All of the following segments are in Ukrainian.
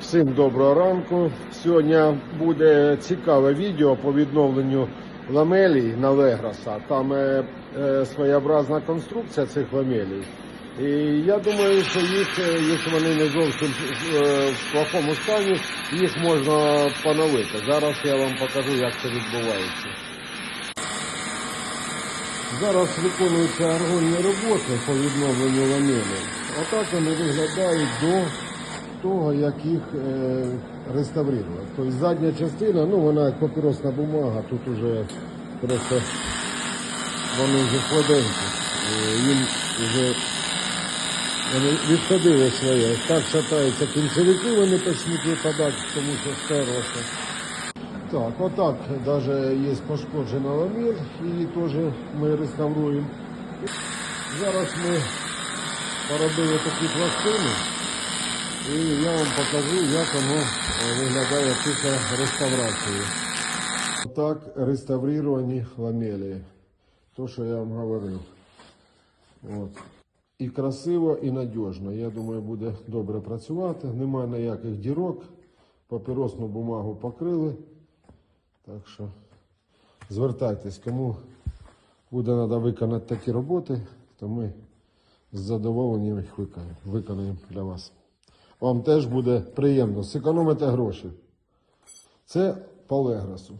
Всім доброго ранку. Сьогодні буде цікаве відео по відновленню ламелій на Леграса. Там е, е, своєобразна конструкція цих ламелій. І я думаю, що їх, е, якщо вони не зовсім е, в плохому стані, їх можна поновити. Зараз я вам покажу, як це відбувається. Зараз виконуються аргонні роботи по відновленню ламелей. Отак вони виглядають до того, як їх е, реставрувати. Тобто задня частина, ну вона як папіросна бумага, тут уже просто вони вже хладенькі. Е, Їм вже вони відходили своє. Так шатаються кінцевики, вони почнуть випадати, тому що стерлося. Так, отак даже є пошкоджена ламель, її теж ми реставруємо. Зараз ми поробили такі пластини. І я вам покажу, як воно е, виглядає після реставрації. Так реставровані ламелі. То, що я вам говорив. От. І красиво, і надіжно. Я думаю, буде добре працювати. Немає ніяких дірок. Папіросну бумагу покрили. Так що звертайтесь, кому буде треба виконати такі роботи, то ми з задоволенням їх виконаємо- для вас. Вам теж буде приємно Секономите гроші. Це по Леграсу.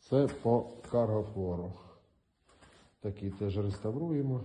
Це по Каргофору. Такі теж реставруємо.